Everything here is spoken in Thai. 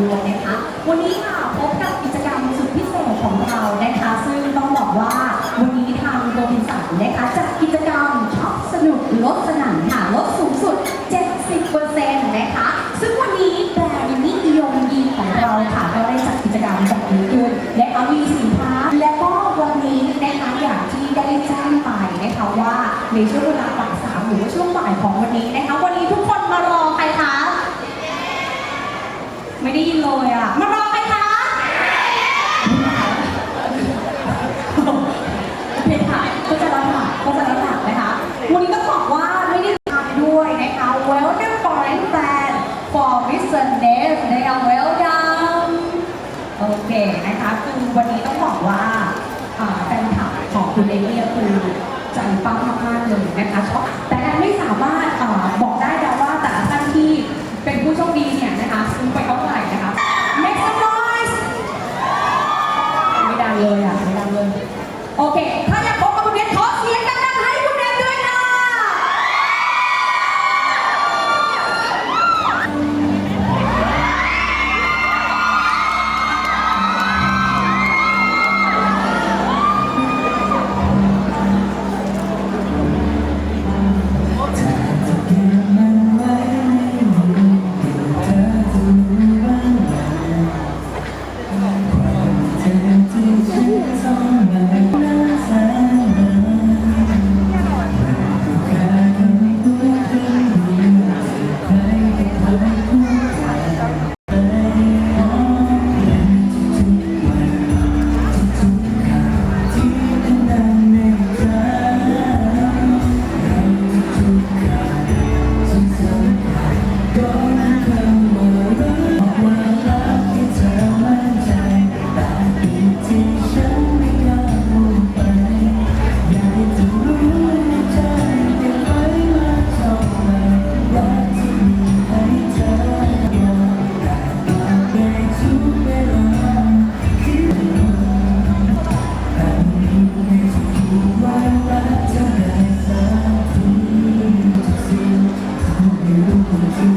ด้วยนะคะ วันนี้ค่ะพบกับกิจกรรมสุดพิเศษของเรานะคะ ซึ่งต้องบอกว่าวันนี้ทางโรบินสันนะคะจัดกิจกรรมช็อปสนุกลดสนั่นค่ะลดสูงสุด 70%นะคะ ซึ่งวันนี้แบรนด์นิยมยีของเราค่ะ ก็ได้จัดกิจกรรมแบบนี้ขึ้นนะคะมีสินค้าและก็วันนี้นะคะอย่างที่ได้แจ้งไปนะคะว่าในช่วงเวลาบ่ายสามหรือว่าช่วงบ่ายของวันนี้นะคะ วันนี้ทุกคนมารอ ได้ยินเลยอะ มารอใครคะโอเคค่ะก็จะรับค่ะก็จะรับค่ะนะคะ วันนี้ต้องบอกว่าไม่ได้ทานด้วยนะคะ Welcome Foreign Brand for Business นะคะ Welcome โอเคนะคะคือวันนี้ต้องบอกว่าแฟนคลับของคุณเอเลียคือใจปั้มมากๆเลยนะคะชอบ you.